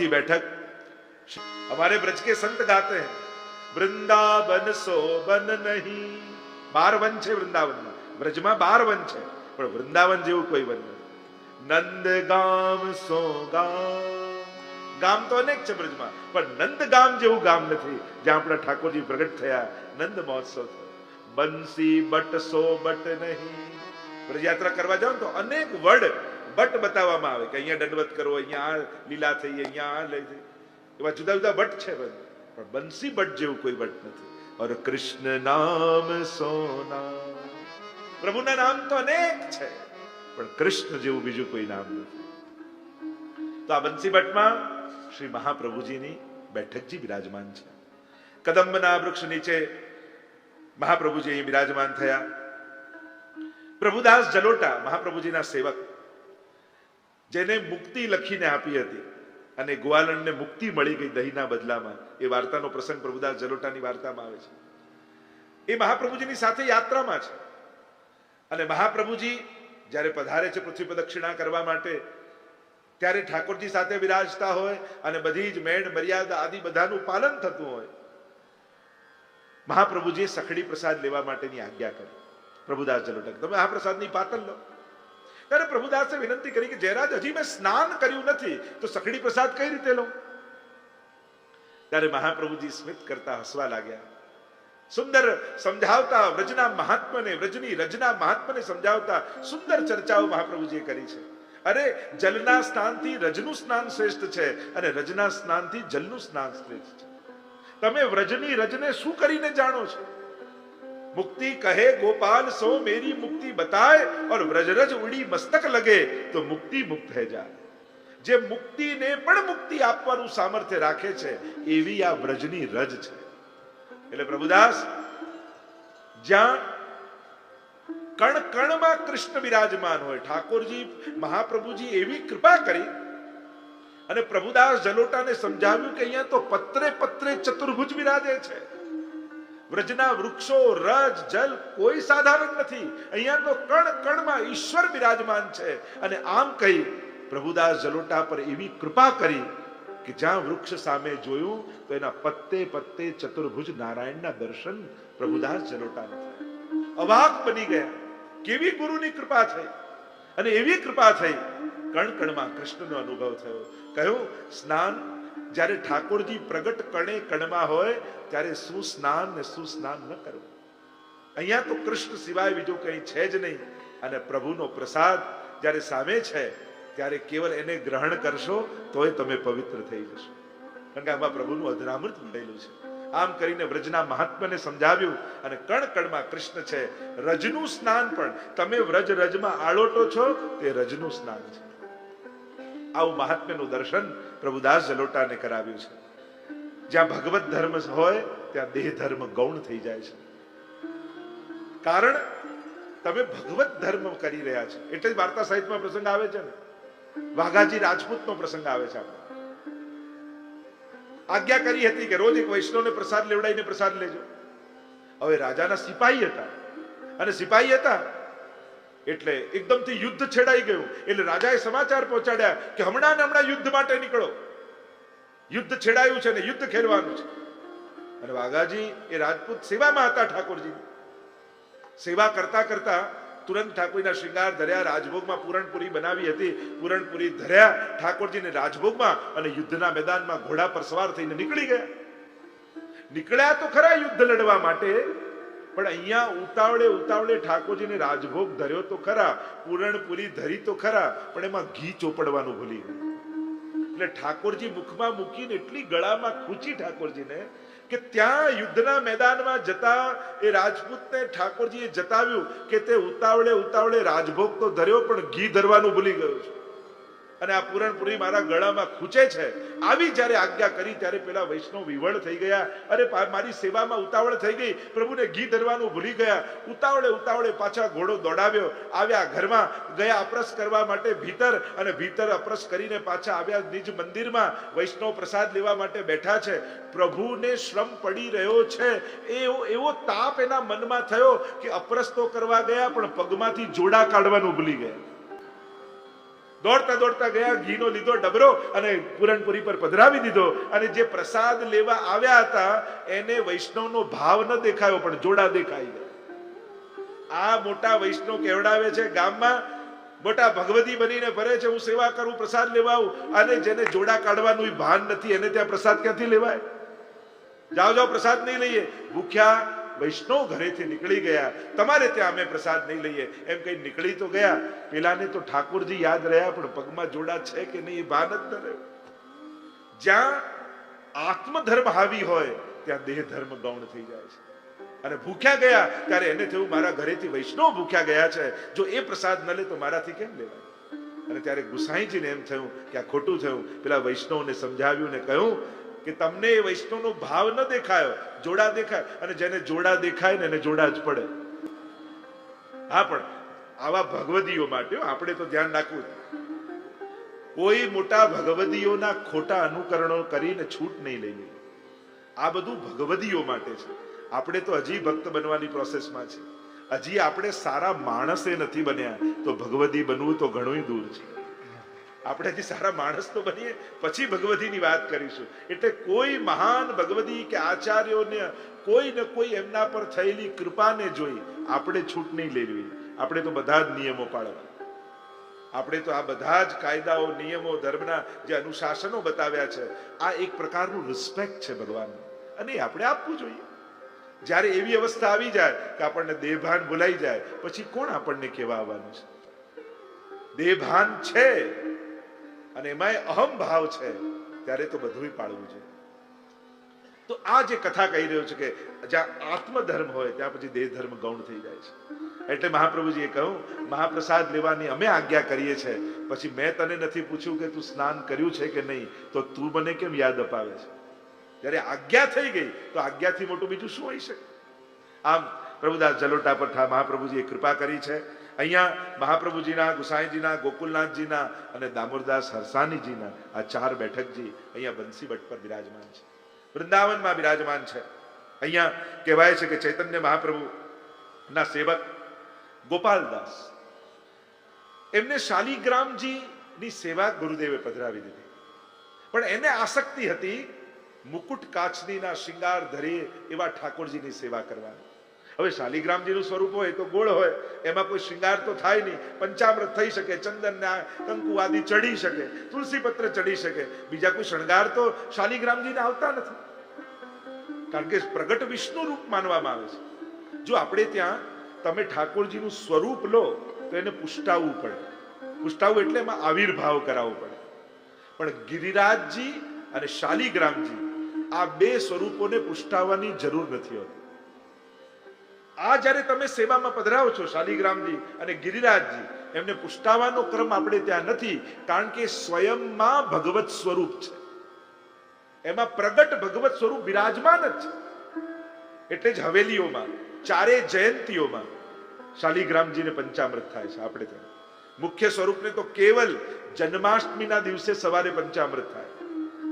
चौथी बैठक हमारे ब्रज के संत गाते हैं વૃંદાવન સો બન નહીં બાર વન છે વૃંદાવનમાં બ્રજમાં બાર વન છે પણ વૃંદાવન જેવું કોઈ વન નથી નંદ ગામ સો ગામ ગામ તો અનેક છે બ્રજમાં પણ નંદ ગામ જેવું ગામ નથી જ્યાં આપણા ઠાકોરજી પ્રગટ થયા નંદ મહોત્સવ થયો બંસી બટ સો બટ નહીં યાત્રા કરવા જાઓ ને તો અનેક વર્ડ બટ બતાવવામાં આવે કે અહીંયા દંડવત કરવો અહીંયા આ લીલા થઈ, અહીંયા આ લઈ થઈ. એવા જુદા જુદા બટ છે બધું પણ બંસી બટ જેવું કોઈ બટ નથી. ઓર કૃષ્ણ નામ સોના પ્રભુના નામ તો અનેક છે, પણ કૃષ્ણ જેવું બીજું કોઈ નામ નથી. તો આ બંસી બટમાં શ્રી મહાપ્રભુજીની બેઠકજી બિરાજમાન છે. કદંબના વૃક્ષ નીચે મહાપ્રભુજી અહીં બિરાજમાન થયા. પ્રભુદાસ જલોટા મહાપ્રભુજીના સેવક. જેને મુક્તિ લખીને આપી હતી. અને ગ્વાલણને મુક્તિ મળી ગઈ દહીંના બદલામાં. એ વાર્તાનો પ્રસંગ પ્રભુદાસ જલોટાની વાર્તામાં આવે છે. એ મહાપ્રભુજીની સાથે યાત્રામાં છે. અને મહાપ્રભુજી જ્યારે પધારે છે પૃથ્વી પ્રદક્ષિણા કરવા માટે, ત્યારે ઠાકોરજી સાથે બિરાજતા હોય અને બધી જ મેળ, મર્યાદા આદિ બધાનું પાલન થતું હોય, મહાપ્રભુજીએ સખડી પ્રસાદ લેવા માટેની આજ્ઞા કરી. પ્રભુદાસ જલોટક તમે આ પ્રસાદની પાતલ લો. ત્યારે પ્રભુદાસે વિનંતી કરી કે જયરાજ, હજી મેં સ્નાન કર્યું નથી, તો સખડી પ્રસાદ કઈ રીતે લઉં? ત્યારે મહાપ્રભુજી સ્મિત કરતા હસવા લાગ્યા. સુંદર સમજાવતા વ્રજના મહાત્મને, વ્રજની રજના મહાત્મને સમજાવતા સુંદર ચર્ચાઓ મહાપ્રભુજીએ કરી છે. અરે, જલના સ્નાનથી રજનું સ્નાન શ્રેષ્ઠ છે અને રજના સ્નાનથી જલનું સ્નાન શ્રેષ્ઠ છે. તમે વ્રજની રજને શું કરીને જાણો છો? મુક્તિ કહે ગોપાલ સો મેરી મુક્તિ બતાય और વ્રજરજ ઉડી મસ્તક લગે તો મુક્તિ મુક્ત હે જાય જે મુક્તિને પણ મુક્તિ આપવાનું સામર્થ્ય રાખે છે એવી આ વ્રજની રજ છે એટલે પ્રભુદાસ, જ્યાં કણ કણમાં કૃષ્ણ બિરાજમાન હોય, ઠાકોરજી, મહાપ્રભુજી એવી કૃપા કરી, અને પ્રભુદાસ જલોટાને સમજાવ્યું કે અહીંયા તો પત્રે પત્રે ચતુર્ભુજ બિરાજે છે. વ્રજના વૃક્ષો, રજ, જલ કોઈ સાધારણ નથી. અહીંયા તો કણ કણમાં ઈશ્વર બિરાજમાન છે. અને આમ કહી પ્રભુદાસ જલોટા પર એવી કૃપા કરી કે જ્યાં વૃક્ષ સામે જોયું, તો એના પત્તે પત્તે ચતુર્ભુજ નારાયણના દર્શન પ્રભુદાસ જલોટાને થયા. અવાક બની ગયા. કેવી ગુરુની કૃપા થઈ? અને એવી કૃપા થઈ, કણ કણમાં કૃષ્ણનો અનુભવ થયો. કહ્યું, સ્નાન જ્યારે ઠાકોરજી પ્રગટ કણે કણમાં હોય, ત્યારે શું સ્નાન ને શું સ્નાન ન કરવું. અહીંયા તો કૃષ્ણ સિવાય બીજું કંઈ છે જ નહીં. અને પ્રભુનો પ્રસાદ જ્યારે સામે છે, ત્યારે કેવલ એને ગ્રહણ કરશો, તોય તમે પવિત્ર થઈ જશો. કારણ કે આમાં પ્રભુનું અધરામૃત મળેલું છે. આમ કરીને વ્રજના મહાત્માને સમજાવ્યું અને કણ કણમાં કૃષ્ણ છે. રજનું સ્નાન પણ. તમે વ્રજ રજમાં આળોટો છો, તે રજનું સ્નાન છે. આવું મહાત્મ્યનું દર્શન પ્રભુદાસ જલોટાને કરાવ્યું છે. જ્યાં ભગવત ધર્મ હોય, ત્યાં દેહ ધર્મ ગૌણ થઈ જાય છે. કારણ, તમે ભગવત ધર્મ કરી રહ્યા છો. એટલે જ વાર્તા સાહિત્યમાં પ્રસંગ આવે છે ને. વાઘાજી રાજપૂતનો પ્રસંગ આવે છે આપણે. આજ્ઞા કરી હતી કે રોજ એક વૈષ્ણવને પ્રસાદ લેવડાવીને પ્રસાદ લેજો. હવે રાજાના સિપાહી હતા. અને સિપાહી હતા એટલે એકદમથી યુદ્ધ છેડાઈ ગયું. એટલે રાજાએ સમાચાર પહોંચાડ્યા કે હમણાં ને હમણાં યુદ્ધ માટે નીકળો. યુદ્ધ છેડાયું છે ને યુદ્ધ ખેલવાનું છે. અને વાઘાજી એ રાજપૂત સેવામાં હતા ઠાકોરજી. સેવા કરતા કરતા તુરંત ઠાકોરના શૃંગાર ધર્યા, રાજભોગમાં પૂરણપુરી બનાવી હતી. પૂરણપુરી ધર્યા, ઠાકોરજીને રાજભોગમાં અને યુદ્ધના મેદાનમાં ઘોડા પર સવાર થઈને નીકળી ગયા. નીકળ્યા તો ખરા યુદ્ધ લડવા માટે પણ અહીંયા ઉતાવળે ઉતાવળે ઠાકોરજીને રાજભોગ ધર્યો તો ખરા, પૂરણપુરી ધરી તો ખરા, પણ એમાં ઘી ચોપડવાનું ભૂલી ગયું એટલે ઠાકોરજી મુખમાં મૂકીને એટલી ગળામાં ખૂચી ઠાકોરજીને કે ત્યાં યુદ્ધના મેદાનમાં જતા એ રાજપૂતને ઠાકોરજીએ જતાવ્યું કે તે ઉતાવળે ઉતાવળે રાજભોગ તો ધર્યો, પણ ઘી ધરવાનું ભૂલી ગયો છે. અને આ પૂરણપુરી મારા ગળામાં ખૂચે છે. આવી જ્યારે આજ્ઞા કરી ત્યારે પેલા વૈષ્ણવ વિવળ થઈ ગયા અરે મારી સેવામાં ઉતાવળ થઈ ગઈ. પ્રભુને ઘી ધરવાનું ભૂલી ગયા. ઉતાવળે ઉતાવળે પાછા ઘોડો દોડાવ્યો. આવ્યા ઘરમાં, ગયા અપરસ કરવા માટે ભીતર અને ભીતર અપરસ કરીને પાછા આવ્યા નિજ મંદિરમાં. વૈષ્ણવ પ્રસાદ લેવા માટે બેઠા છે. પ્રભુને શ્રમ પડી રહ્યો છે. એવો એવો તાપ એના મનમાં થયો કે અપરસ તો કરવા ગયા પણ પગમાંથી જોડા કાઢવાનું ભૂલી ગયા. દોડતા દોડતા ગયા, ઘીનો લીધો, ડબરો અને પૂરણપુરી પર પધરાવી દીધો. અને જે પ્રસાદ લેવા આવ્યા હતા, એને વૈષ્ણવનો ભાવ ન દેખાયો, પણ જોડા દેખાઈ ગયા. આ મોટા વૈષ્ણવ કેવડાવે છે? ગામમાં મોટા ભગવતી બનીને ફરે છે, હું સેવા કરું, પ્રસાદ લેવા આવું. અને જેને જોડા કાઢવાનું ભાન નથી, એને ત્યાં પ્રસાદ ક્યાંથી લેવાય? જાઓ જાઓ, પ્રસાદ નહીં લઈએ. ભૂખ્યા વૈષ્ણવ ઘરેથી નીકળી ગયા. તમારે ત્યાં અમે પ્રસાદ નહીં લઈએ. એમ કઈ નીકળી તો ગયા. પેલાને તો ઠાકોરજી યાદ રહ્યા, પણ પગમાં જોડા છે કે નહીં એ ભાન જ ન રહ્યું. જ્યાં આત્મધર્મ હાવી હોય, ત્યાં દેહ ધર્મ ગૌણ થઈ જાય છે. અને ભૂખ્યા ગયા, ત્યારે એને થયું મારા ઘરેથી વૈષ્ણવ ભૂખ્યા ગયા છે. જો એ પ્રસાદ ન લે તો મારાથી કેમ લેવાય? અને ત્યારે ગુસાઈજીને એમ થયું કે આ ખોટું થયું. પેલા વૈષ્ણવને સમજાવ્યું ને કહ્યું કે તમને એ વૈષ્ણવનો ભાવ ન દેખાયો, જોડા દેખાય. અને જેને જોડા દેખાય ને એને જોડા જ પડે. હા, પણ આવા ભગવદીઓ માટે આપણે તો ધ્યાન રાખવું કોઈ મોટા ભગવદીઓના ખોટા અનુકરણો કરીને છૂટ નહીં લઈ આ બધું ભગવદીઓ માટે છે. આપણે તો હજી ભક્ત બનવાની પ્રોસેસમાં છે. હજી આપણે સારા માણસે નથી બન્યા. તો ભગવદી બનવું તો ઘણું દૂર છે. આપણે સારા માણસ તો બનીએ, પછી ભગવતીની વાત કરીશું. એટલે કોઈ મહાન ભગવતી કે આચાર્યોને કોઈ ને કોઈ એમના પર થયેલી કૃપાને જોઈ આપણે છૂટ નહીં લેવી. આપણે તો બધા જ નિયમો પાળવા. આપણે તો આ બધા જ કાયદાઓ, નિયમો, ધર્મના જે અનુશાસનો બતાવ્યા છે, આ એક પ્રકારનું રિસ્પેક્ટ છે ભગવાન અને આપણે આપવું જોઈએ. જ્યારે એવી અવસ્થા આવી જાય કે આપણને દેહભાન ભૂલાઈ જાય, પછી કોણ આપણને કહેવા આવવાનું છે? દેહભાન છે. અને એમાંય અહમ ભાવ છે, ત્યારે તો બધું પાળવું છે તો આ જે કથા કહી રહ્યો છે કે જ્યાં આત્મધર્મ હોય, ત્યાં પછી દેહ ધર્મ ગૌણ થઈ જાય છે. એટલે મહાપ્રભુજીએ કહ્યું, મહાપ્રસાદ લેવાની અમે આજ્ઞા કરીએ છીએ. પછી મેં તને નથી પૂછ્યું કે તું સ્નાન કર્યું છે કે નહીં, તો તું મને કેમ યાદ અપાવે છે? જ્યારે આજ્ઞા થઈ ગઈ, તો આજ્ઞાથી મોટું બીજું શું હોઈ શકે? આમ પ્રભુદાસ જલોટા પર મહાપ્રભુજીએ કૃપા કરી છે. અહીંયા મહાપ્રભુજીના, ગુસાઈજીના, ગોકુલનાથજીના અને દામોરદાસ હરસાનીજીના આ ચાર બેઠકજી અહીંયા બંસી ભટ્ટ પર બિરાજમાન છે. વૃંદાવનમાં બિરાજમાન છે. અહીંયા કહેવાય છે કે ચૈતન્ય મહાપ્રભુ ના સેવક ગોપાલદાસ. એમને શાલિગ્રામજીની સેવા ગુરુદેવે પધરાવી દીધી. પણ એને આસક્તિ હતી મુકુટ કાચનીના શિંગાર ધરી એવા ઠાકોરજીની સેવા કરવાની. હવે શાલિગ્રામજીનું સ્વરૂપ હોય તો ગોળ હોય, એમાં કોઈ શિંગાર તો થાય નહીં. પંચામૃત થઈ શકે, ચંદન કંકુ આદિ ચડી શકે તુલસી પત્ર ચડી શકે. બીજા કોઈ શણગાર તો શાલિગ્રામજીને આવતા નથી. કારણ કે પ્રગટ વિષ્ણુ રૂપ માનવામાં આવે છે. જો આપણે ત્યાં તમે ઠાકોરજીનું સ્વરૂપ લો, તો એને પુષ્ટાવવું પડે. પુષ્ટાવવું એટલે એમાં આવિર્ભાવ કરાવવો પડે. પણ ગિરિરાજજી અને શાલિગ્રામજી આ બે સ્વરૂપોને પુષ્ટાવવાની જરૂર નથી હોતી. આ જ્યારે તમે સેવામાં પધરાવો છો શાલિગ્રામજી અને ગિરિરાજજી, એમને પુષ્ટાવાનો ક્રમ આપણે ત્યાં નથી, કારણ કે સ્વયંમાં ભગવત સ્વરૂપ છે. એમાં પ્રગટ ભગવત સ્વરૂપ બિરાજમાન જ છે. એટલે જ હવેલીઓમાં, ચારે જયંતીઓમાં શાલિગ્રામજીને પંચામૃત થાય છે આપણે ત્યાં. મુખ્ય સ્વરૂપને તો કેવલ જન્માષ્ટમીના દિવસે સવારે પંચામૃત થાય.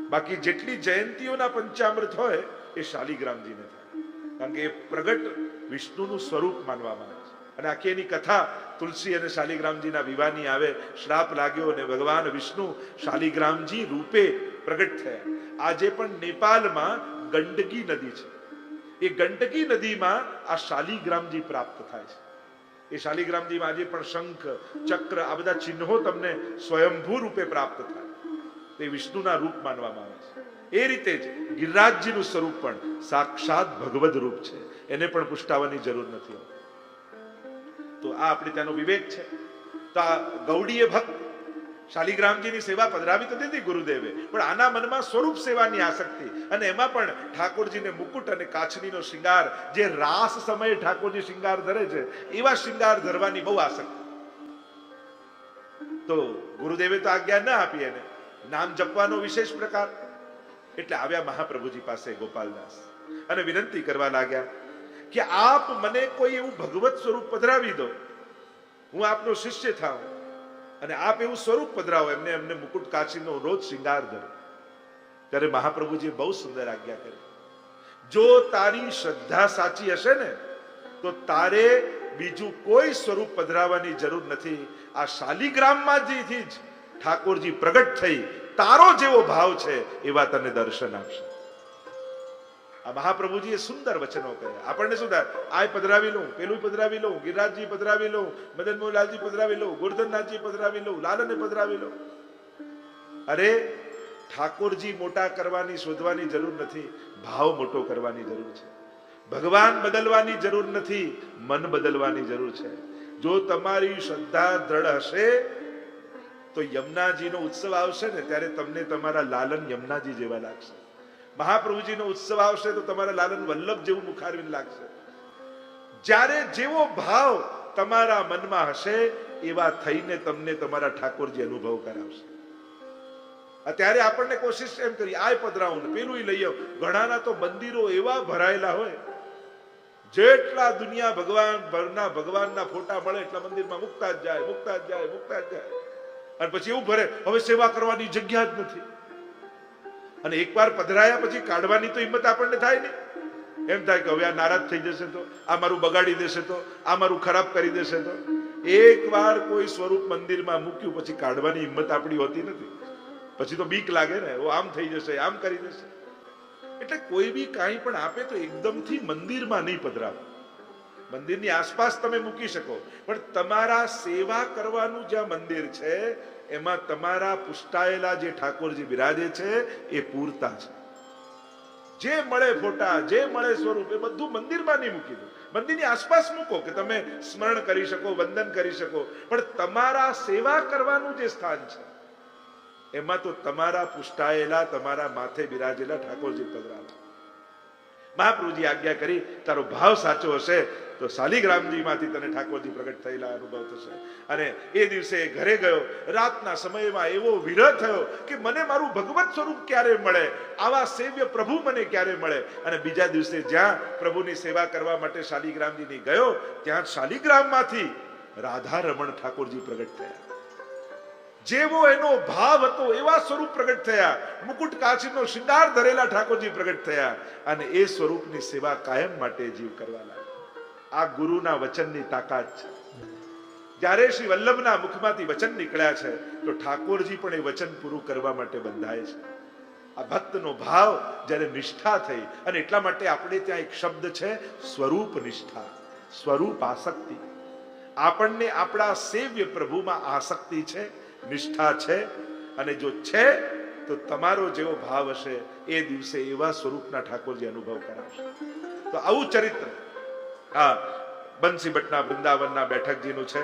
બાકી જેટલી જયંતીઓના પંચામૃત હોય, એ શાલિગ્રામજીને થાય. કારણ કે એ પ્રગટ વિષ્ણુનું સ્વરૂપ માનવામાં આવે છે. અને આખી એની કથા તુલસી અને શાલિગ્રામજીના વિવાહની આવે, શ્રાપ લાગ્યો અને ભગવાન વિષ્ણુ શાલિગ્રામજી રૂપે પ્રગટ થયા. આજે પણ નેપાળમાં ગંડકી નદી છે. એ ગંડકી નદીમાં આ શાલિગ્રામજી પ્રાપ્ત થાય છે. એ શાલિગ્રામજીમાં આજે પણ શંખ, ચક્ર, આ બધા ચિહ્નો તમને સ્વયંભૂ રૂપે પ્રાપ્ત થાય. તે વિષ્ણુના રૂપ માનવામાં આવે એ રીતે જ ગિરિરાજજીનું સ્વરૂપ પણ સાક્ષાત ભગવદ રૂપ છે. એને પણ પુષ્ટાવાની જરૂર નથી તો આ આપણે ત્યાંનો વિવેક છે. તો આ ગૌડીએ ભક્ત શાલિગ્રામજીની સેવા પધરાવી તો દીધી ગુરુદેવે, પણ આના મનમાં સ્વરૂપ સેવાની આસક્તિ અને એમાં પણ ઠાકોરજીને મુકુટ અને કાચનીનો શિંગાર, જે રાસ સમયે ઠાકોરજી શિંગાર ધરે છે, એવા શિંગાર ધરવાની બહુ આસક્તિ. તો ગુરુદેવે તો આજ્ઞા ન આપી એને. નામ જપવાનો વિશેષ પ્રકાર. એટલે આવ્યા મહાપ્રભુજી પાસે ગોપાલદાસ અને વિનંતી કરવા લાગ્યા કે આપ મને કોઈ એવું ભગવત સ્વરૂપ પધરાવી દો. હું આપનો શિષ્ય થાઉં અને આપ એવું સ્વરૂપ પધરાવો, એમને એમને મુકુટ કાચીનો રોજ શિંગાર ધરો ત્યારે મહાપ્રભુજીએ બહુ સુંદર આજ્ઞા કરી. જો તારી શ્રદ્ધા સાચી હશે ને, તો તારે બીજું કોઈ સ્વરૂપ પધરાવવાની જરૂર નથી. આ શાલિગ્રામમાંથી જ ઠાકોરજી પ્રગટ થઈ તારો જેવો ભાવ છે એવા તને દર્શન આપશે. આ મહાપ્રભુજીએ સુંદર વચનો કહ્યા આપણને શું થાય? આ પધરાવી લઉં, પેલું પધરાવી લઉં, ગિરિરાજજી પધરાવી લઉં, મદન મોહનલાલજી પધરાવી લઉં, ગોરધનનાથજી પધરાવી લઉં, લાલને પધરાવી લઉં. અરે, ઠાકોરજી મોટા કરવાની શોધવાની જરૂર નથી, ભાવ મોટો કરવાની જરૂર છે. ભગવાન બદલવાની જરૂર નથી, મન બદલવાની જરૂર છે. જો તમારી શ્રદ્ધા દ્રઢ હશે તો યમુનાજીનો ઉત્સવ આવશે ને, ત્યારે તમને તમારા લાલન યમુનાજી જેવા લાગશે. મહાપ્રભુજીનો ઉત્સવ આવશે તો તમારા લાલન વલ્લભ જેવું મુખારવીને લાગશે. જ્યારે જેવો ભાવ તમારા મનમાં હશે, એવા થઈને તમને તમારા ઠાકોરજી અનુભવ કરાવશે. અત્યારે આપણને કોશિશ એમ કરી આ પધરાવું પેલું લઈ આવ. ઘણાના તો મંદિરો એવા ભરાયેલા હોય, જેટલા દુનિયા ભગવાન, ભરના ભગવાનના ફોટા મળે એટલા મંદિરમાં મુકતા જ જાય, મુકતા જ જાય, મુકતા જ જાય. અને પછી એવું ભરે, હવે સેવા કરવાની જગ્યા જ નથી. અને એકવાર પધરાયા પછી કાઢવાની તો હિંમત આપણને થાય નહીં એમ થાય કે હવે આ નારાજ થઈ જશે તો, આ મારું બગાડી દેશે તો, આ મારું ખરાબ કરી દેશે તો. એકવાર કોઈ સ્વરૂપ મંદિરમાં મૂક્યું પછી કાઢવાની હિંમત આપણી હોતી નથી. પછી તો બીક લાગે ને, ઓ આમ થઈ જશે, આમ કરી દેશે. એટલે કોઈ બી કાંઈ પણ આપે તો એકદમથી મંદિરમાં નહીં પધરાવો. મંદિરની આસપાસ તમે મૂકી શકો. પણ તમારા સેવા કરવાનું જ્યાં મંદિર છે, એમાં તમારા પુષ્ટાયેલા જે ઠાકોરજી બિરાજે છે, એ પૂરતા છે. જે મળે ફોટા, જે મળે સ્વરૂપ, એ બધું મંદિરમાં નહીં મૂકી દો. મંદિરની આસપાસ મૂકો કે તમે સ્મરણ કરી શકો, વંદન કરી શકો. પણ તમારા સેવા કરવાનું જે સ્થાન છે, એમાં તો તમારા પુષ્ટાયેલા, તમારા માથે બિરાજેલા ઠાકોરજી પધરાવા મહાપ્રભુજી આજ્ઞા કરી, તારો ભાવ સાચો હશે તો શાલિગ્રામજીમાંથી તને ઠાકોરજી પ્રગટ થયેલા અનુભવ થશે. અને એ દિવસે ઘરે ગયો. રાતના સમયમાં એવો વિરહ થયો કે મને મારું ભગવત સ્વરૂપ ક્યારે મળે? આવા સેવ્ય પ્રભુ મને ક્યારે મળે? અને બીજા દિવસે જ્યાં પ્રભુની સેવા કરવા માટે શાલિગ્રામજીની ગયો, ત્યાં શાલિગ્રામમાંથી રાધા રમણ ઠાકોરજી પ્રગટ થયા. જેવો એનો ભાવ હતો એવા સ્વરૂપ પ્રગટ થયા. મુકુટ કાચીનો શિંગાર ધરેલા ઠાકોરજી પ્રગટ થયા અને એ સ્વરૂપની સેવા કાયમ માટે જીવ કરવા લાગ્યા. આ ગુરુના વચનની તાકાત છે. જ્યારે શ્રી વલ્લભના મુખમાંથી વચન નીકળ્યા છે, તો ઠાકોરજી પણ એ વચન પૂરું કરવા માટે બંધાય છે. આ ભક્તનો ભાવ જ્યારે નિષ્ઠા થઈ, અને એટલા માટે આપણે ત્યાં એક શબ્દ છે, સ્વરૂપ નિષ્ઠા, સ્વરૂપ આસક્તિ. આપણને આપણા સેવ્ય પ્રભુમાં આસક્તિ છે નિષ્ઠા છે અને જો છે તો તમારો જેવો ભાવ હશે એ દિવસે એવા સ્વરૂપના ઠાકોરજી અનુભવ કરાવશે. તો આવું ચરિત્ર હા બંસી ભટ્ટના વૃંદાવનના બેઠકજીનું છે.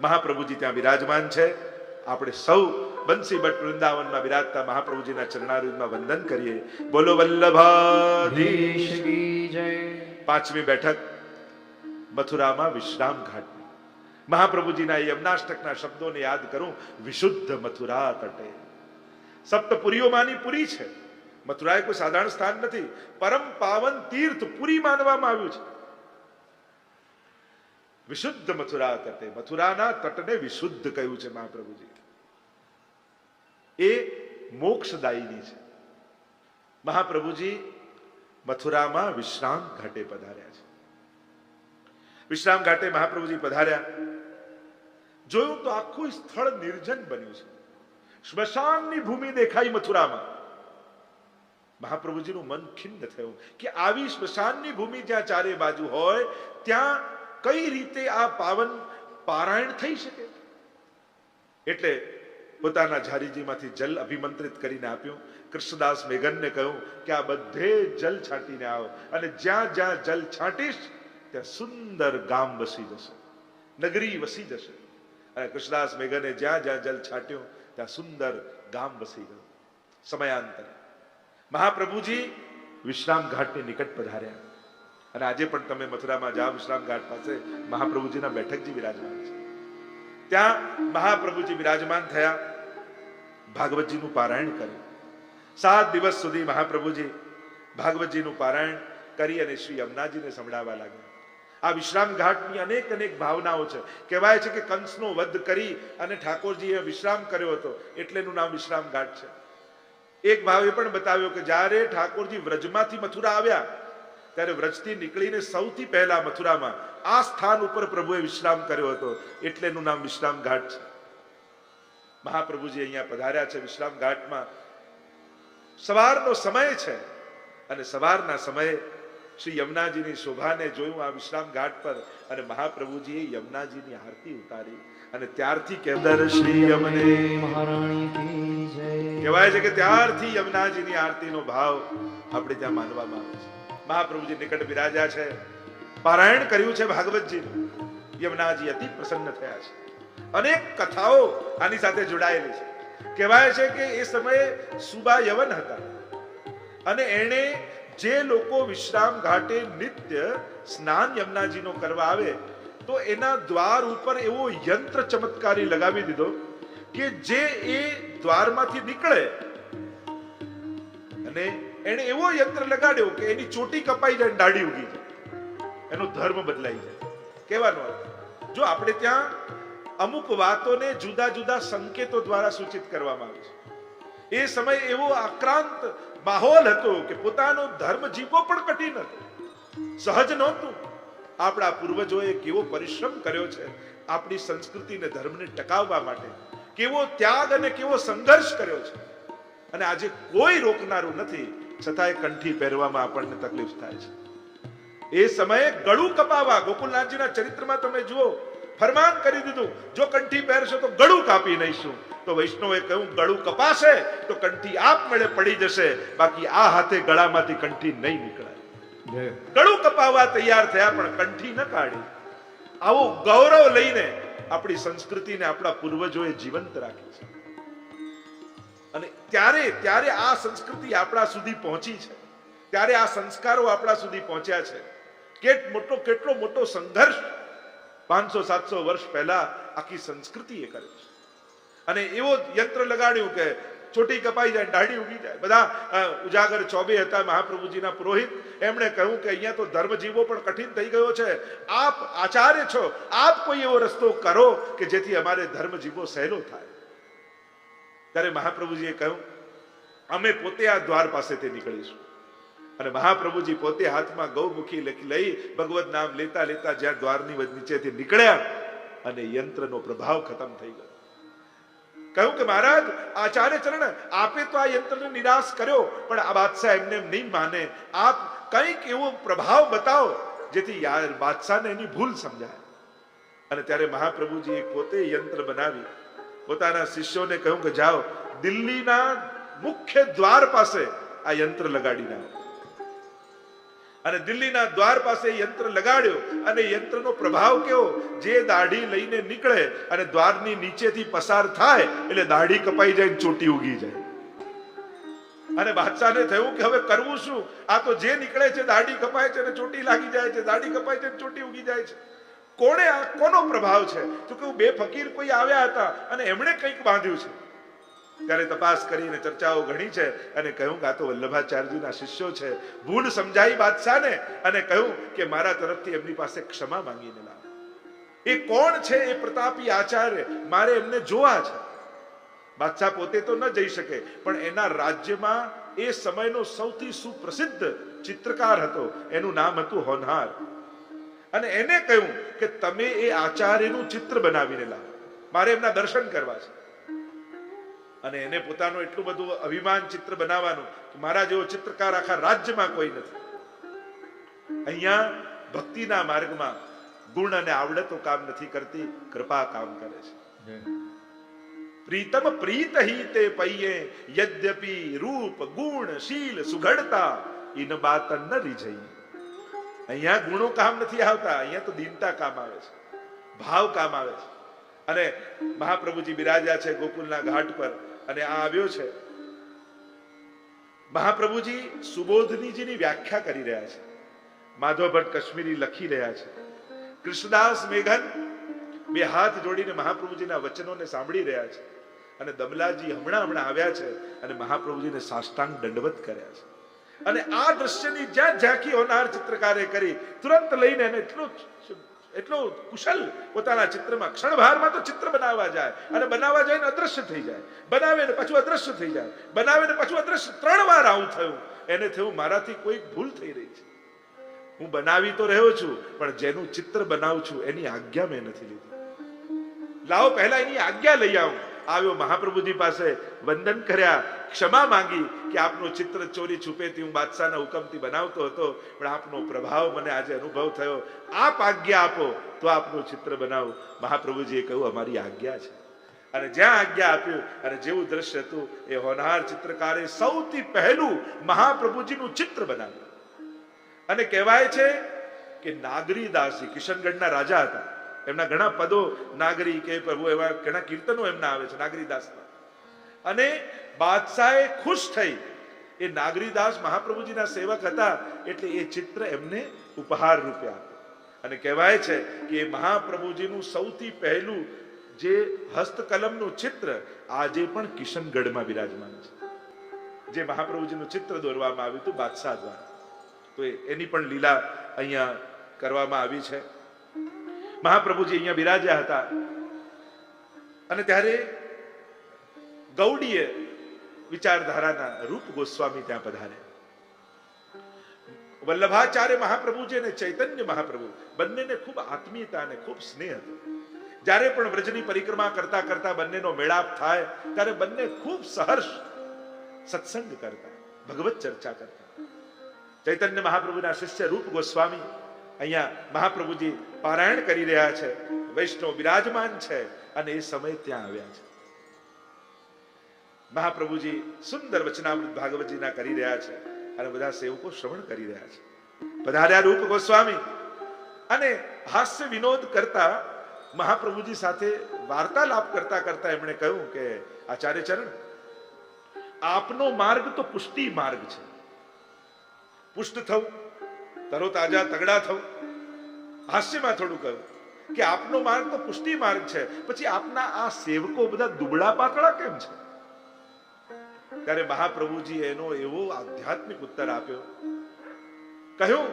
મહાપ્રભુજી ત્યાં બિરાજમાન છે. આપણે સૌ બંસી ભટ્ટ વૃંદાવનમાં બિરાજતા મહાપ્રભુજીના ચરણારૂદમાં વંદન કરીએ. બોલો વલ્લભાધીશ. પાંચમી બેઠક મથુરામાં વિશ્રામ ઘાટ મહાપ્રભુજીના યમનાષ્ટકના શબ્દોને યાદ કરું. વિશુદ્ધ મથુરા તટે સપ્તપુરીઓમાંની પુરી છે. મથુરા એ કોઈ સાધારણ સ્થાન નથી. પરમ પાવન તીર્થ પુરી માનવામાં આવ્યું છે. વિશુદ્ધ મથુરા તટે મથુરાના તટને વિશુદ્ધ કહ્યું છે મહાપ્રભુજી. એ મોક્ષદાયીની છે. મહાપ્રભુજી મથુરામાં વિશ્રામ ઘાટે પધાર્યા છે. વિશ્રામ ઘાટે મહાપ્રભુજી પધાર્યા. જોયું તો આખું સ્થળ નિર્જન બન્યું છે. સ્મશાનની ભૂમિ દેખાઈ મથુરામાં. મહાપ્રભુજીનું મન ખિન્ન થયું કે આવી સ્મશાનની ભૂમિ જ્યાં ચારે બાજુ હોય, ત્યાં કઈ રીતે આ પાવન પારાયણ થઈ શકે? એટલે પોતાના ઝારીજીમાંથી જલ અભિમંત્રિત કરીને આપ્યું. કૃષ્ણદાસ મેઘનને કહ્યું કે આ બધે જલ છાંટીને આવો અને જ્યાં જ્યાં જલ છાંટીશ, ત્યાં સુંદર ગામ વસી જશે. નગરી વસી જશે. અને કૃષ્ણદાસ મેઘને જ્યાં જ્યાં જલ છાંટ્યું, ત્યાં સુંદર ગામ વસી ગયું. સમયાંતરે. મહાપ્રભુજી વિશ્રામ ઘાટની નિકટ પધાર્યા. અને આજે પણ તમે મથુરામાં જાઓ, વિશ્રામ ઘાટ પાસે મહાપ્રભુજીના બેઠકજી વિરાજમાન છે. ત્યાં મહાપ્રભુજી વિરાજમાન થયા. ભાગવતજીનું પારાયણ કર્યું. સાત દિવસ સુધી મહાપ્રભુજી ભાગવતજીનું પારાયણ કરી અને શ્રી યમુનાજીને સંભળાવવા લાગ્યા. આ વિશ્રામ ઘાટની અનેક અનેક ભાવનાઓ છે. કહેવાય છે કે કંસનો વધ કરી અને ઠાકોરજીએ વિશ્રામ કર્યો હતો. એટલે એનું નામ વિશ્રામ ઘાટ છે. એક ભાવે પણ બતાવ્યો કે જ્યારે ઠાકોરજી વ્રજમાંથી મથુરા આવ્યા, ત્યારે વ્રજથી નીકળીને સૌથી પહેલા મથુરામાં આ સ્થાન ઉપર પ્રભુએ વિશ્રામ કર્યો હતો. એટલે એનું નામ વિશ્રામ ઘાટ છે. મહાપ્રભુજી અહીંયા પધાર્યા છે વિશ્રામ ઘાટમાં. સવારનો સમય છે અને સવારના સમયે શ્રી યમુનાજીની શોભાને જોયું આ વિશ્રામ ઘાટ પર અને મહાપ્રભુજીએ યમુનાજીની આરતી ઉતારી અને ત્યારથી કેન્દર શ્રી યમને. મહારાણી કહેવાય છે કે ત્યારથી યમુનાજીની આરતીનો ભાવ આપણે ત્યાં માનવામાં આવે છે. મહાપ્રભુજી નિકટ બિરાજ્યા છે. પારાયણ કર્યું છે ભાગવતજીનું. યમુનાજી અતિ પ્રસન્ન થયા છે. અનેક કથાઓ આની સાથે જોડાયેલી છે. કહેવાય છે કે એ સમયે સુબા યવન હતા. અને એણે જે લોકો વિશ્રામ ઘાટે નિત્ય સ્નાન યમુનાજીનો કરવા આવે, તો એના દ્વાર ઉપર એવો યંત્ર ચમત્કારી લગાવી દીધો કે જે એ દ્વારમાંથી નીકળે. અને એણે એવો યંત્ર લગાડ્યો કે એની ચોટી કપાઈ જાય દાઢી ઉગી જાય. એનો ધર્મ બદલાઈ જાય. કહેવાનો જો આપણે ત્યાં અમુક વાતોને જુદા જુદા સંકેતો દ્વારા સૂચિત કરવામાં આવે છે. એ સમય એવો આક્રાંત માહોલ હતો કે પોતાનો ધર્મ જીવવો પણ કઠિન હતો. સહજ નહોતું. આપણા પૂર્વજોએ કેવો પરિશ્રમ કર્યો છે આપણી સંસ્કૃતિને ધર્મને ટકાવવા માટે. કેવો ત્યાગ અને કેવો સંઘર્ષ કર્યો છે. અને આજે કોઈ રોકનારું નથી, છતાંય કંઠી પહેરવામાં આપણને તકલીફ થાય છે. એ સમયે ગળું કપાવા ગોકુલનાથજીના ચરિત્રમાં તમે જુઓ, ફરમાન કરી દીધું, જો કંઠી પહેરશો તો ગળું કાપી નહીશું તો વૈષ્ણવે કહ્યું ગળું કપાશે તો કંઠી આપમેળે પડી જશે. બાકી આ હાથે ગળામાંથી કંઠી નહીં નીકળાય. ગળું કપાવવા તૈયાર થયા પણ કંઠી ન કાઢી. આવો ગૌરવ લઈને આપણી સંસ્કૃતિને આપણા પૂર્વજોએ જીવંત રાખી છે. અને ત્યારે ત્યારે આ સંસ્કૃતિ આપણા સુધી પહોંચી છે. ત્યારે આ સંસ્કારો આપણા સુધી પહોંચ્યા છે. કેટ મોટો કેટલો મોટો સંઘર્ષ પાંચસો સાતસો વર્ષ પહેલા આખી સંસ્કૃતિએ કર્યો છે. અને એવો યંત્ર લગાડ્યું કે ચોટી કપાઈ જાય, દાઢી ઉગી જાય. બધા ઉજાગર ચોબે હતા મહાપ્રભુજીના પુરોહિત. એમણે કહ્યું કે અહીંયા તો ધર્મ જીવવો પણ કઠિન થઈ ગયો છે. આપ આચાર્ય છો. આપ કોઈ એવો રસ્તો કરો કે જેથી અમારે ધર્મ જીવવો સહેલો થાય. ત્યારે મહાપ્રભુજીએ કહ્યું, અમે પોતે આ દ્વાર પાસેથી નીકળીશું. અને મહાપ્રભુજી પોતે હાથમાં ગૌમુખી લખી લઈ ભગવત નામ લેતા લેતા જ્યાં દ્વારની નીચેથી નીકળ્યા અને યંત્રનો પ્રભાવ ખતમ થઈ ગયો. કહ્યું કે મહારાજ, આચાર્ય ચરણ, આપે તો આ યંત્રને નિરાશ કર્યો, પણ આ બાદશાહ એમને એમ નહીં માને. આપ કંઈક એવો પ્રભાવ બતાવો, જેથી યાર બાદશાહને એની ભૂલ સમજાય. અને ત્યારે મહાપ્રભુજીએ પોતે યંત્ર બનાવી. પોતાના શિષ્યોને કહ્યું કે જાઓ, દિલ્હીના મુખ્ય દ્વાર પાસે આ યંત્ર લગાડી નાખો. અને દિલ્હીના દ્વાર પાસે યંત્ર લગાડ્યો અને યંત્રનો પ્રભાવ કેવો? જે દાઢી લઈને નીકળે અને દ્વારની નીચેથી પસાર થાય, એટલે દાઢી કપાઈ જાય ચોટી ઉગી જાય. અને બાદશાહને થયું કે હવે કરવું શું? આ તો જે નીકળે છે દાઢી કપાય છે અને ચોટી લાગી જાય છે, દાઢી કપાય છે ને ચોટી ઉગી જાય છે. કોણે આ કોનો પ્રભાવ છે? તો કે બે ફકીર કોઈ આવ્યા હતા અને એમણે કંઈક બાંધ્યું છે. ત્યારે તપાસ કરીને ચર્ચાઓ ઘણી છે અને કહ્યું કે આ તો વલ્લભાચાર્યજીના શિષ્યો છે. ભૂલ સમજાઈ બાદશાહને અને કહ્યું કે મારા તરફથી એમની પાસે ક્ષમા માંગીને લાવો. એ કોણ છે એ પ્રતાપી આચાર્ય? મારે એમને જોવા છે. બાદશાહ પોતે તો ન જઈ શકે, પણ એના રાજ્યમાં એ સમયનો સૌથી સુપ્રસિદ્ધ ચિત્રકાર હતો. એનું નામ હતું હોનહાર. અને એને કહ્યું કે તમે એ આચાર્યનું ચિત્ર બનાવીને લાવો. મારે એમના દર્શન કરવા છે. અને એને પોતાનું એટલું બધું અભિમાન ચિત્ર બનાવવાનું કે મારા જેવો ચિત્રકાર આખા રાજ્યમાં કોઈ નથી. અહીંયા ભક્તિના માર્ગમાં ગુણ અને આવડતો કામ નથી કરતી, કૃપા કામ કરે છે. પ્રીતમ પ્રીત તે પૈયે, યદ્યપિ રૂપ, ગુણ, શીલ, સુઘડતા ઇન બાતન ન રીજઈ અહીંયા ગુણો કામ નથી આવતા, અહીંયા તો દીનતા કામ આવે છે, ભાવ કામ આવે છે. અને મહાપ્રભુજી બિરાજ્યા છે ગોકુલના ઘાટ પર. અને આ આવ્યો છે. મહાપ્રભુજી સુબોધનીજીની વ્યાખ્યા કરી રહ્યા છે. માધવ ભટ્ટ કાશ્મીરી લખી રહ્યા છે. કૃષ્ણદાસ મેઘન બે હાથ જોડીને મહાપ્રભુજીના વચનોને સાંભળી રહ્યા છે. અને દમલાજી હમણાં હમણાં આવ્યા છે અને મહાપ્રભુજીને સાષ્ટાંગ દંડવત કર્યા છે. અને આ દ્રશ્યની જ્યાં ઝાંખી હોનાર ચિત્રકારે કરી, તુરંત લઈને એને એટલો એટલો કુશલ પોતાના ચિત્રમાં, ક્ષણભારમાં તો ચિત્ર બનાવવા જાય અને બનાવવા જાય ને અદ્રશ્ય થઈ જાય. બનાવે ને પાછું અદ્રશ્ય થઈ જાય. બનાવે ને પાછું અદ્રશ્ય ત્રણ વાર આવું થયું. એને થયું મારાથી કોઈક ભૂલ થઈ રહી છે. હું બનાવી તો રહ્યો છું, પણ જેનું ચિત્ર બનાવું છું એની આજ્ઞા મેં નથી લીધી. લાવો પહેલા એની આજ્ઞા લઈ આવું. આવ્યો મહાપ્રભુજી પાસે વંદન કર્યા, ક્ષમા માંગી કે આપનું ચિત્ર ચોરી છુપેથી હું બાદશાહના હુકમથી બનાવતો હતો, પણ આપનો પ્રભાવ મને આજે અનુભવ થયો. આપ આજ્ઞા આપો, તો આપનું ચિત્ર બનાવું. મહાપ્રભુજીએ કહ્યું, અમારી આજ્ઞા છે. અને જ્યાં આજ્ઞા આપ્યું અને જેવું દ્રશ્ય હતું, એ હોનહાર ચિત્રકારે સૌથી પહેલું મહાપ્રભુજીનું ચિત્ર બનાવ્યું. અને કહેવાય છે કે નાગરી દાસી, કિશનગઢના રાજા હતા. એમના ઘણા પદો નાગરી કે પ્રભુ એવા ઘણા કીર્તનો એમના આવે છે, નાગરીદાસના. અને બાદશાહે ખુશ થઈ. એ નાગરીદાસ મહાપ્રભુજીના સેવક હતા એટલે એ ચિત્ર એમને ઉપહાર રૂપે આપ્યું. અને કહેવાય છે કે મહાપ્રભુજીનું સૌથી પહેલું જે હસ્તકલમનું ચિત્ર આજે પણ કિશનગઢમાં બિરાજમાન છે. જે મહાપ્રભુજીનું ચિત્ર દોરવામાં આવ્યું હતું બાદશાહ દ્વારા. તો એની પણ લીલા અહીંયા કરવામાં આવી છે. મહાપ્રભુજી અહીંયા બિરાજ્યા હતા. અને ત્યારે ગૌડીય વિચારધારાના રૂપ ગોસ્વામી ત્યાં પધારે વલ્લભાચાર્ય મહાપ્રભુજી અને ચૈતન્ય મહાપ્રભુ બંનેને ખૂબ આત્મીયતા અને ખૂબ સ્નેહ હતો. જ્યારે પણ વ્રજની પરિક્રમા કરતા કરતા બંનેનો મેળાપ થાય, ત્યારે બંને ખૂબ સહર્ષ સત્સંગ કરતા, ભગવત ચર્ચા કરતા. ચૈતન્ય મહાપ્રભુના શિષ્ય રૂપ ગોસ્વામી અહીંયા મહાપ્રભુજી પારાયણ કરી રહ્યા છે. વૈષ્ણવ બિરાજમાન છે અને એ સમય ત્યાં આવ્યા છે. મહાપ્રભુજી સુંદર વચનામૃત ભાગવતજીના કરી રહ્યા છે અને બધા સેવકો શ્રવણ કરી રહ્યા છે. પધાર્યા રૂપ ગોસ્વામી. અને હાસ્ય વિનોદ કરતા મહાપ્રભુજી સાથે વાર્તાલાપ કરતા કરતા એમણે કહ્યું કે, આચાર્ય ચરણ, આપનો માર્ગ તો પુષ્ટિ માર્ગ છે. પુષ્ટ થવું તરો તાજા તગડા થવું હાસ્યમાં થોડું કહ્યું કે આપનો માર્ગ તો પુષ્ટિ માર્ગ છે પછી આપના આ સેવકો બધા દુબળા પાતળા કેમ છે ત્યારે મહાપ્રભુજી એનો એવો આધ્યાત્મિક ઉત્તર આપ્યો કહ્યું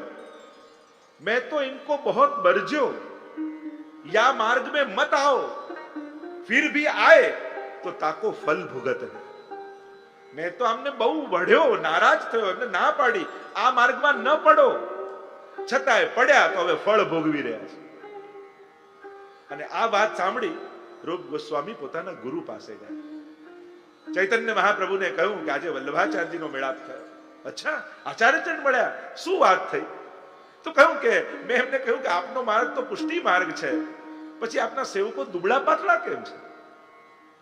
मैं तो इनको बहुत बरजो या मार्ग में मत आओ फिर भी आए तो ताको फल भुगत है મેં તો આમને બહુ વઢ્યો નારાજ થયો એમને ના પાડી આ માર્ગમાં ન પડો છતાંય પડ્યા તો હવે ફળ ભોગવી રહ્યા છે. અને આ વાત સાંભળી રૂપ ગોસ્વામી પોતાના ગુરુ પાસે ગયા. ચૈતન્ય મહાપ્રભુને કહ્યું કે આજે વલ્લભાચાર્યજીનો મેળાપ થયો. અચ્છા, આચાર્યચંદ મળ્યા. શું વાત થઈ? તો કહ્યું કે, મેં એમને કહ્યું કે આપનો માર્ગ તો પુષ્ટિ માર્ગ છે. પછી આપના સેવકો દુબળા પાતળા કેમ છે?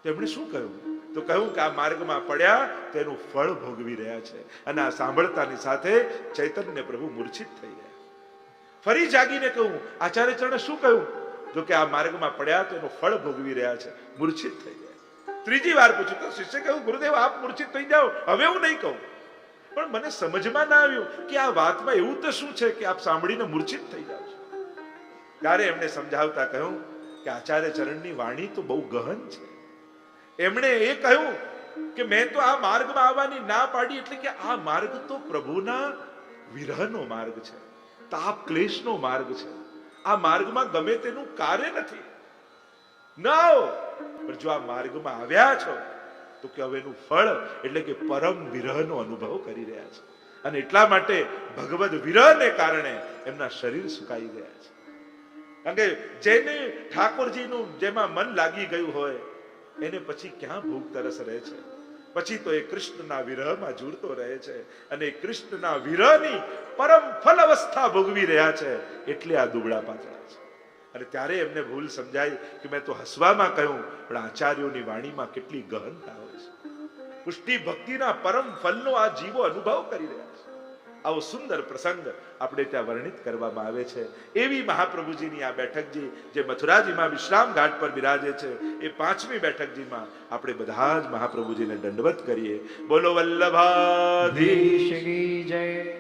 તેમણે શું કહ્યું? તો કહ્યું કે આ માર્ગમાં પડ્યા તેનું ફળ ભોગવી રહ્યા છે. અને આ સાંભળતાની સાથે ચૈતન્ય પ્રભુ મૂર્છિત થઈ ગયા. ફરી જાગીને કહ્યું આચાર્ય ચરણે શું કહ્યું? જો કે આ માર્ગમાં પડ્યા તો એનું ફળ ભોગવી રહ્યા છે. મૂર્છિત થઈ ગયા ત્રીજી વાર પૂછ્યું, તો શિષ્ય કહ્યું, ગુરુદેવ, આપ મૂર્છિત થઈ જાઓ. હવે હું નહીં કહું. પણ મને સમજમાં ના આવ્યું કે આ વાતમાં એવું તો શું છે કે આપ સાંભળીને મૂર્છિત થઈ જાઓ છો. ત્યારે એમણે સમજાવતા કહ્યું કે આચાર્ય ચરણની વાણી તો બહુ ગહન છે. એમણે એ કહ્યું કે મેં તો આ માર્ગમાં આવવાની ના પાડી એટલે કે આ માર્ગ તો પ્રભુના વિરહનો માર્ગ છે. તાપ ક્લેશનો માર્ગ છે. આ માર્ગમાં ગમે તેનું કાર્ય નથી. ન પણ જો આ માર્ગમાં આવ્યા છો, તો કે હવેનું ફળ, એટલે કે પરમ વિરહનો અનુભવ કરી રહ્યા છે. અને એટલા માટે ભગવદ વિરહને કારણે એમના શરીર સુકાઈ ગયા છે. કારણ કે જેને ઠાકોરજીનું જેમાં મન લાગી ગયું હોય, એને પછી ક્યાં ભૂખ તરસ રહે છે? પછી તો એ કૃષ્ણના વિરહમાં જુડતો રહે છે અને કૃષ્ણના વિરહની પરમ ફલ અવસ્થા ભોગવી રહ્યા છે એટલે આ દુબળા પાતળા છે. અને ત્યારે એમને ભૂલ સમજાય કે મેં તો હસવામાં કહ્યું, પણ આચાર્યોની વાણીમાં કેટલી ગહનતા હોય છે. પુષ્ટિ ભક્તિના પરમ ફલનો આ જીવો અનુભવ કરી રહ્યા છે. આવો સુંદર પ્રસંગ આપણે ત્યાં વર્ણિત કરવામાં આવે છે. એવી મહાપ્રભુજીની આ બેઠકજી, જે મથુરાજીમાં વિશ્રામ ઘાટ પર બિરાજે છે, એ પાંચમી બેઠકજીમાં આપણે બધા જ મહાપ્રભુજીને દંડવત કરીએ. બોલો વલ્લભાધીશ. ધીશ જય.